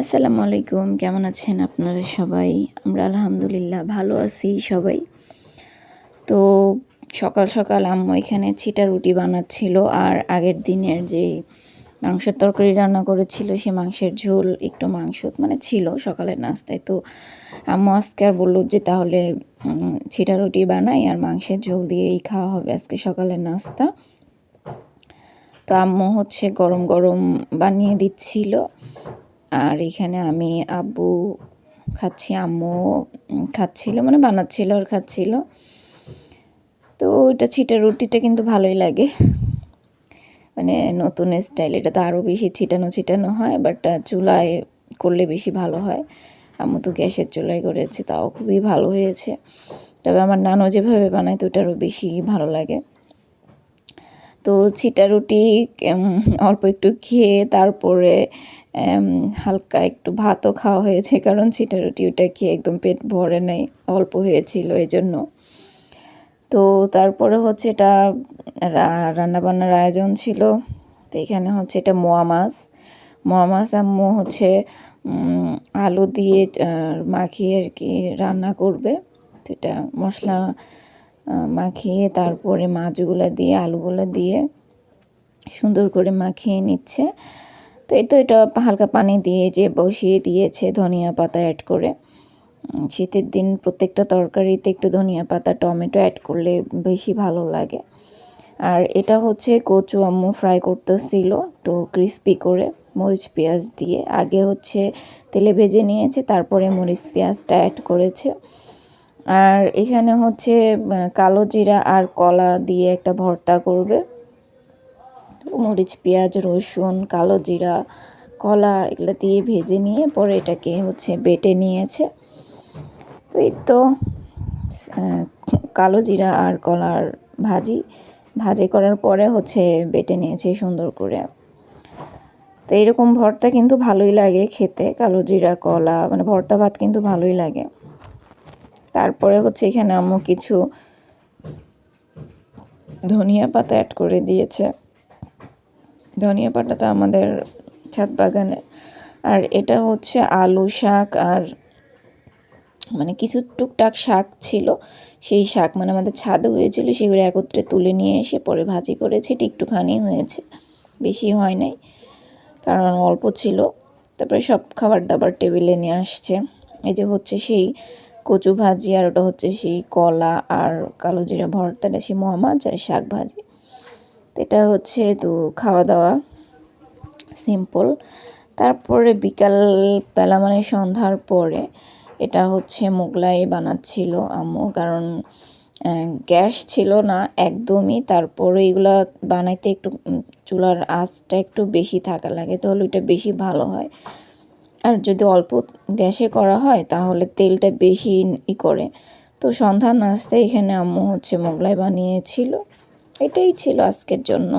আসসালামু আলাইকুম, কেমন আছেন আপনারা সবাই? আমরা আলহামদুলিল্লাহ ভালো আছি সবাই। তো সকাল সকাল আম্মু এখানে ছিটা রুটি বানাচ্ছিল আর আগের দিনের যে মাংসের তরকারি রান্না করেছিল, সে মাংসের ঝোল একটু মাংস মানে ছিল সকালের নাস্তায়। তো আম্মু আজকে আর বলল যে তাহলে ছিটা রুটি বানাই আর মাংসের ঝোল দিয়েই খাওয়া হবে আজকে সকালের নাস্তা। তো আম্মু হচ্ছে গরম গরম বানিয়ে দিচ্ছিল। আর এখানে আমি আব্বু খাচ্ছি, আম্মু খাচ্ছিল মানে বানাচ্ছিল আর খাচ্ছিল। তো ওইটা ছিটা রুটিটা কিন্তু ভালোই লাগে। মানে নতুন স্টাইল এটা তো আরও বেশি ছিটানো ছিটানো হয় বাট চুলায় করলে বেশি ভালো হয়। আম্মু তো গ্যাসের চুলায় করেছে, তাও খুবই ভালো হয়েছে। তবে আমার নানু যেভাবে বানায়, তো ওটারও বেশি ভালো লাগে। তো ছিটা রুটি অল্প একটু খেয়ে তারপরে হালকা একটু ভাতও খাওয়া হয়েছে, কারণ ছিটা রুটি ওটা খেয়ে একদম পেট ভরে নেই, অল্প হয়েছিল এই জন্য তো তারপরে হচ্ছে এটা রান্নাবান্নার আয়োজন ছিল, তো এখানে হচ্ছে এটা মোয়া মাছ। মোয়া মাছ আম্মু হচ্ছে আলু দিয়ে মাখিয়ে আর কি রান্না করবে। তো এটা মশলা মাখিয়ে তারপরে মাছগুলো দিয়ে, আলুগুলো দিয়ে সুন্দর করে মাখিয়ে নিচ্ছে। তো এই তো এটা হালকা পানি দিয়ে যে বসিয়ে দিয়েছে ধনিয়া পাতা অ্যাড করে। শীতের দিন প্রত্যেকটা তরকারিতে একটু ধনিয়া পাতা, টমেটো অ্যাড করলে বেশি ভালো লাগে। আর এটা হচ্ছে কচু আম্মু ফ্রাই করতেছিল একটু ক্রিস্পি করে, মরিচ পেঁয়াজ দিয়ে। আগে হচ্ছে তেলে ভেজে নিয়েছে, তারপরে মরিচ পেঁয়াজটা অ্যাড করেছে। আর এখানে হচ্ছে কালো জিরা আর কলা দিয়ে একটা ভর্তা করবে। মরিচ, পেঁয়াজ, রসুন, কালো জিরা, কলা এগুলো দিয়ে ভেজে নিয়ে পরে এটাকে হচ্ছে বেটে নিয়েছে। তো এই তো কালো জিরা আর কলার ভাজি। ভাজি করার পরে হচ্ছে বেটে নিয়েছে সুন্দর করে। তো এরকম ভর্তা কিন্তু ভালোই লাগে খেতে, কালো জিরা, কলা মানে ভর্তা ভাত কিন্তু ভালোই লাগে। তারপরে হচ্ছে এখানে আম্মু কিছু ধনিয়া পাতা অ্যাড করে দিয়েছে। ধনিয়া পাতাটা আমাদের ছাদ বাগানে। আর এটা হচ্ছে আলু শাক আর মানে কিছু টুকটাক শাক ছিল। সেই শাক মানে আমাদের ছাদে হয়েছিল, সেগুলো একত্রে তুলে নিয়ে এসে পরে ভাজি করেছি একটুখানি হয়েছে। বেশি হয় নাই, কারণ অল্প ছিল। তারপরে সব খাবার দাবার টেবিলে নিয়ে আসছে। এই যে হচ্ছে সেই কচু ভাজি আর ওটা হচ্ছে সেই কলা আর কালো জিরা ভর্তাটা সেই মহামাছ আর শাক ভাজি। এটা হচ্ছে তো খাওয়া দাওয়া সিম্পল তারপরে বিকাল বেলা মানে সন্ধ্যার পরে এটা হচ্ছে মোগলাই বানাচ্ছিল আম্মু, কারণ গ্যাস ছিল না একদমই। তারপরে এগুলো বানাইতে একটু চুলার আঁচটা একটু বেশি থাকা লাগে, তাহলে ওইটা বেশি ভালো হয়। আর যদি অল্প গ্যাসে করা হয়, তাহলে তেলটা বেশি ই করে। তো সন্ধ্যা নাস্তায় এখানে আম্মু হচ্ছে মোগলাই বানিয়েছিল। এটাই ছিল আজকের জন্য।